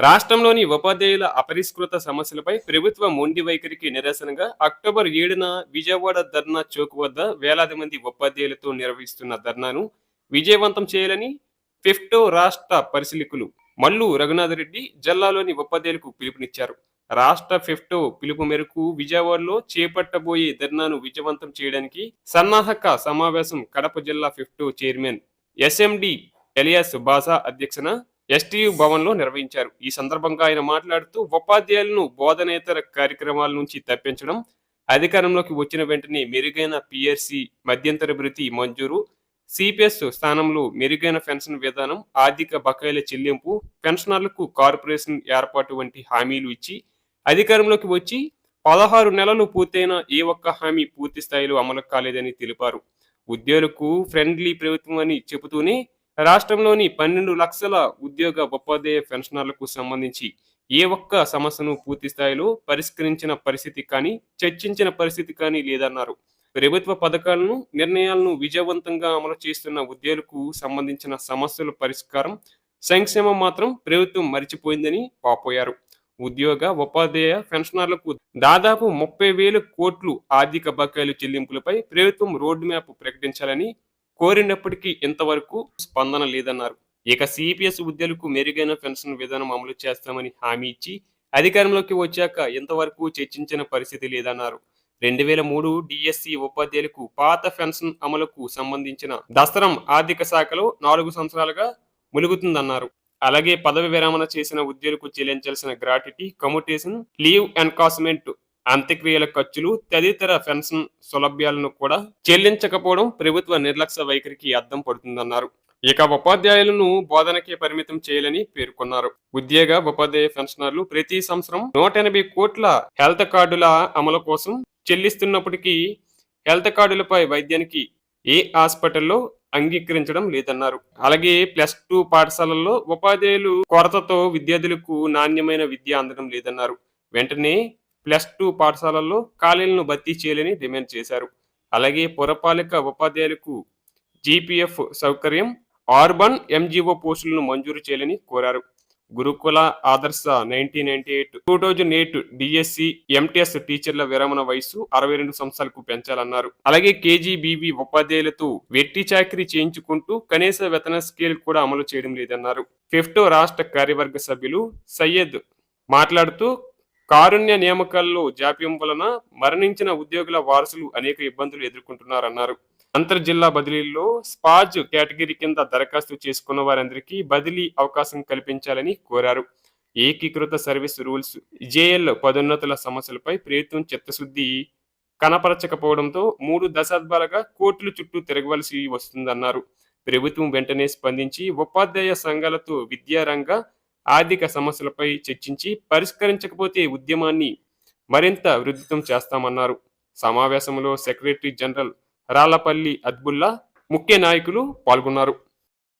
రాష్ట్రంలోని ఉపాధ్యాయుల అపరిష్కృత సమస్యలపై ప్రభుత్వ మొండి వైఖరికి నిరసనగా అక్టోబర్ ఏడున విజయవాడ ధర్నా చౌక్ వద్ద వేలాది మంది ఉపాధ్యాయులతో నిర్వహిస్తున్న ధర్నాను విజయవంతం చేయాలని ఫిఫ్టో రాష్ట్ర పరిశీలకులు మల్లు రఘునాథరెడ్డి జిల్లాలోని ఉపాధ్యాయులకు పిలుపునిచ్చారు. రాష్ట్ర ఫిఫ్టో పిలుపు మేరకు విజయవాడలో చేపట్టబోయే ధర్నాను విజయవంతం చేయడానికి సన్నాహక సమావేశం కడప జిల్లా ఫిఫ్టో చైర్మన్ ఎస్ఎండి ఎలియాస్ బాసా అధ్యక్షన ఎస్టీయు భవన్లో నిర్వహించారు. ఈ సందర్భంగా ఆయన మాట్లాడుతూ ఉపాధ్యాయులను బోధనేతర కార్యక్రమాల నుంచి తప్పించడం అధికారంలోకి వచ్చిన వెంటనే మెరుగైన పిఆర్సి మధ్యంతర భృతి మంజూరు సిపిఎస్ స్థానంలో మెరుగైన పెన్షన్ విధానం ఆర్థిక బకాయిల చెల్లింపు పెన్షనర్లకు కార్పొరేషన్ ఏర్పాటు వంటి హామీలు ఇచ్చి అధికారంలోకి వచ్చి పదహారు నెలలు పూర్తయిన ఏ ఒక్క హామీ పూర్తి స్థాయిలో అమలు కాలేదని తెలిపారు. ఉద్యోగులకు ఫ్రెండ్లీ ప్రభుత్వం అని చెబుతూనే రాష్ట్రంలోని పన్నెండు లక్షల ఉద్యోగ ఉపాధ్యాయ పెన్షనర్లకు సంబంధించి ఏ ఒక్క సమస్యను పూర్తి స్థాయిలో పరిష్కరించిన పరిస్థితి కానీ చర్చించిన పరిస్థితి కానీ లేదన్నారు. ప్రభుత్వ పథకాలను నిర్ణయాలను విజయవంతంగా అమలు చేస్తున్న ఉద్యోగులకు సంబంధించిన సమస్యల పరిష్కారం సంక్షేమం మాత్రం ప్రభుత్వం మరిచిపోయిందని పాపోయారు ఉద్యోగ ఉపాధ్యాయ పెన్షనర్లకు దాదాపు ముప్పై వేల కోట్లు ఆర్థిక బకాయిలు చెల్లింపులపై ప్రభుత్వం రోడ్ మ్యాప్ ప్రకటించాలని కోరినప్పటికీ ఇంతవరకు స్పందన లేదన్నారు. ఇక సిపిఎస్ ఉద్యోగులకు మెరుగైన పెన్షన్ విధానం అమలు చేస్తామని హామీ ఇచ్చి అధికారంలోకి వచ్చాక ఇంతవరకు చర్చించిన పరిస్థితి లేదన్నారు. రెండు వేల మూడు డిఎస్సి ఉపాధ్యాయులకు పాత పెన్షన్ అమలుకు సంబంధించిన దసరం ఆర్థిక శాఖలో నాలుగు సంవత్సరాలుగా ములుగుతుందన్నారు. అలాగే పదవి విరమణ చేసిన ఉద్యోగులకు చెల్లించాల్సిన గ్రాట్యుటీ కమ్యూటేషన్ లీవ్ ఎన్కాస్మెంట్ అంత్యక్రియల ఖర్చులు తదితర పెన్షన్ సౌలభ్యాలను కూడా చెల్లించకపోవడం ప్రభుత్వ నిర్లక్ష్య వైఖరికి అద్దం పడుతుందన్నారు. ఇక ఉపాధ్యాయులను బోధనకే పరిమితం చేయాలని పేర్కొన్నారు. ఉద్యోగ ఉపాధ్యాయ పెన్షనర్లు ప్రతి సంవత్సరం నూట ఎనభై కోట్ల హెల్త్ కార్డుల అమలు కోసం చెల్లిస్తున్నప్పటికీ హెల్త్ కార్డులపై వైద్యానికి ఏ హాస్పిటల్లో అంగీకరించడం లేదన్నారు. అలాగే ప్లస్ టూ పాఠశాలల్లో ఉపాధ్యాయులు కొరతతో విద్యార్థులకు నాణ్యమైన విద్య అందడం లేదన్నారు. వెంటనే ప్లస్ టూ పాఠశాలల్లో ఖాళీలను భర్తీ చేయాలని డిమాండ్ చేశారు. అలాగే పురపాలిక ఉపాధ్యాయులకు జీపీఎఫ్ సౌకర్యం ఆర్బన్ ఎంజీఓ పోస్టులను మంజూరు చేయాలని కోరారు. గురుకుల ఆదర్శ nineteen ninety eight two thousand eight DSC MTS టీచర్ల విరమణ వయసు అరవై రెండు సంవత్సరాలకు పెంచాలన్నారు. అలాగే కేజీబీవీ ఉపాధ్యాయులతో వెట్టి చాకరీ చేయించుకుంటూ కనీస వేతన స్కేల్ కూడా అమలు చేయడం లేదన్నారు. ఫిఫ్త్ రాష్ట్ర కార్యవర్గ సభ్యులు సయ్యద్ మాట్లాడుతూ కారుణ్య నియామకాల్లో జాప్యం వలన మరణించిన ఉద్యోగుల వారసులు అనేక ఇబ్బందులు ఎదుర్కొంటున్నారన్నారు. అంతర్ జిల్లా బదిలీల్లో స్పాజ్ కేటగిరీ కింద దరఖాస్తు చేసుకున్న వారందరికీ బదిలీ అవకాశం కల్పించాలని కోరారు. ఏకీకృత సర్వీస్ రూల్స్ జేఎల్ పదోన్నతుల సమస్యలపై ప్రభుత్వం చిత్తశుద్ధి కనపరచకపోవడంతో మూడు దశాబ్దాలుగా కోర్టుల చుట్టూ తిరగవలసి వస్తుందన్నారు. ప్రభుత్వం వెంటనే స్పందించి ఉపాధ్యాయ సంఘాలతో విద్యారంగ ఆర్థిక సమస్యలపై చర్చించి పరిష్కరించకపోతే ఉద్యమాన్ని మరింత వృద్ధితం చేస్తామన్నారు. సమావేశంలో సెక్రటరీ జనరల్ రాళ్ళపల్లి అద్బుల్లా ముఖ్య నాయకులు పాల్గొన్నారు.